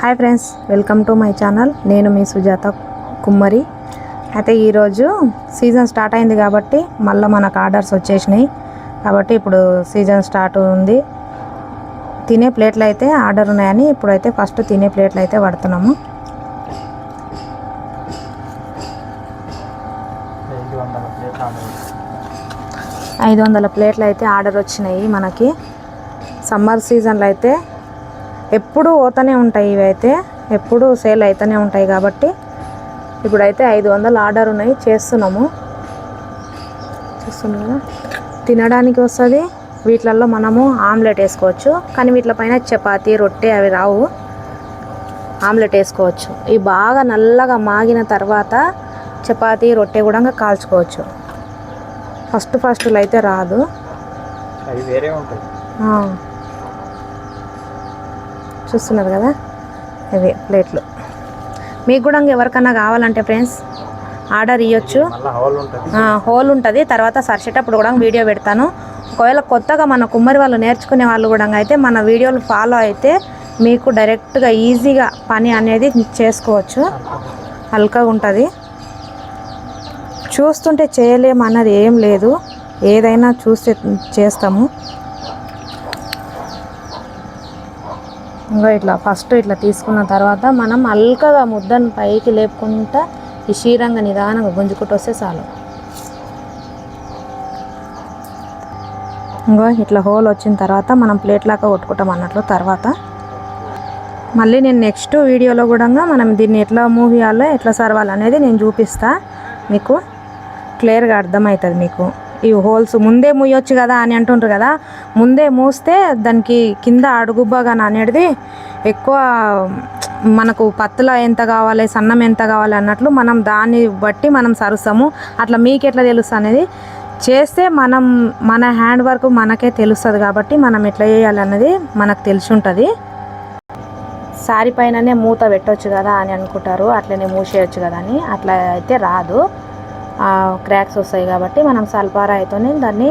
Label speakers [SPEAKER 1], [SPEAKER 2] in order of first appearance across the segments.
[SPEAKER 1] Hi friends welcome to my channel. నేను మీ సుజాత కుమ్మరి. అయితే ఈరోజు సీజన్ స్టార్ట్ అయింది కాబట్టి మళ్ళీ మనకు ఆర్డర్స్ వచ్చేసినాయి. కాబట్టి ఇప్పుడు సీజన్ స్టార్ట్ ఉంది. తినే ప్లేట్లు అయితే ఆర్డర్ ఉన్నాయని ఇప్పుడైతే ఫస్ట్ తినే ప్లేట్లు అయితే పడుతున్నాము
[SPEAKER 2] ఐదు వందల ప్లేట్లు
[SPEAKER 1] అయితే ఆర్డర్ వచ్చినాయి మనకి. సమ్మర్ సీజన్లో అయితే ఎప్పుడూ పోతూనే ఉంటాయి ఇవి అయితే ఎప్పుడూ సేల్ అవుతూనే ఉంటాయి కాబట్టి ఇప్పుడైతే ఐదు వందలు ఆర్డర్ ఉన్నాయి. చేస్తున్నాము. చేస్తున్నాం కదా. తినడానికి వస్తుంది. వీటిలలో మనము ఆమ్లెట్ వేసుకోవచ్చు. కానీ వీటిపైన చపాతీ రొట్టె అవి రావు. ఆమ్లెట్ వేసుకోవచ్చు. ఇవి బాగా నల్లగా మాగిన తర్వాత చపాతీ రొట్టె కూడా కాల్చుకోవచ్చు. ఫస్ట్ ఫస్ట్లో అయితే రాదు.
[SPEAKER 2] అవి వేరే.
[SPEAKER 1] చూస్తున్నారు కదా? ఇవి ప్లేట్లు. మీకు కూడా ఎవరికన్నా కావాలంటే ఫ్రెండ్స్ ఆర్డర్ ఇవ్వచ్చు
[SPEAKER 2] హోల్ ఉంటుంది.
[SPEAKER 1] తర్వాత సరిచేటప్పుడు కూడా వీడియో పెడతాను. ఒకవేళ కొత్తగా మన కుమ్మరి వాళ్ళు నేర్చుకునే వాళ్ళు కూడా అయితే మన వీడియోలు ఫాలో అయితే మీకు డైరెక్ట్గా ఈజీగా పని అనేది చేసుకోవచ్చు. హల్కగా ఉంటుంది. చూస్తుంటే చేయలేము అన్నది ఏం లేదు. ఏదైనా చూస్తే చేస్తాము. ఇంకా ఇట్లా ఫస్ట్ ఇట్లా తీసుకున్న తర్వాత మనం అల్కగా ముద్దను పైకి లేపుకుంటా ఈ క్షీరంగా నిదానంగా గుంజుకుంటూ వస్తే చాలు. ఇంకో ఇట్లా హోల్ వచ్చిన తర్వాత మనం ప్లేట్ లాగా కొట్టుకుంటాం అన్నట్లు తర్వాత. మళ్ళీ నేను నెక్స్ట్ వీడియోలో కూడా మనం దీన్ని ఎట్లా మూవ్ చేయాలో ఎట్లా సర్వాలనేది నేను చూపిస్తా. మీకు క్లియర్గా అర్థమవుతుంది మీకు. ఈ హోల్స్ ముందే మూయొచ్చు కదా అని అంటుంటారు కదా ముందే మూస్తే దానికి కింద అడుగుబ్బగా అనేది ఎక్కువ మనకు పత్తుల ఎంత కావాలి సన్నం ఎంత కావాలి అన్నట్లు మనం దాన్ని బట్టి మనం సరుస్తాము. అట్లా మీకు ఎట్లా తెలుస్తుంది అనేది చేస్తే మనం మన హ్యాండ్ వర్క్ మనకే తెలుస్తుంది కాబట్టి మనం ఎట్లా చేయాలి అన్నది మనకు తెలిసి ఉంటుంది సారీ పైననే మూత పెట్టవచ్చు కదా అని అనుకుంటారు అట్లనే మూసేయచ్చు కదా అని. అట్లా అయితే రాదు. క్రాక్స్ వస్తాయి కాబట్టి మనం సల్పారాయితోనే దాన్ని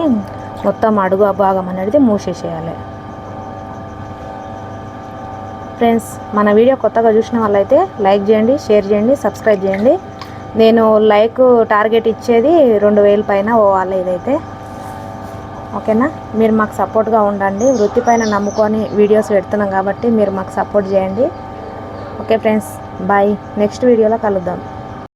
[SPEAKER 1] మొత్తం అడుగు భాగం అనేది మూసేసేయాలి. ఫ్రెండ్స్ మన వీడియో కొత్తగా చూసిన వాళ్ళైతే లైక్ చేయండి షేర్ చేయండి సబ్స్క్రైబ్ చేయండి. నేను లైక్ టార్గెట్ ఇచ్చేది రెండు వేల పైన పోవాలి ఇదైతే ఓకేనా? మీరు మాకు సపోర్ట్గా ఉండండి. వృత్తి పైన నమ్ముకొని వీడియోస్ పెడుతున్నాం కాబట్టి మీరు మాకు సపోర్ట్ చేయండి. ఓకే ఫ్రెండ్స్ బాయ్ నెక్స్ట్ వీడియోలో కలుద్దాం.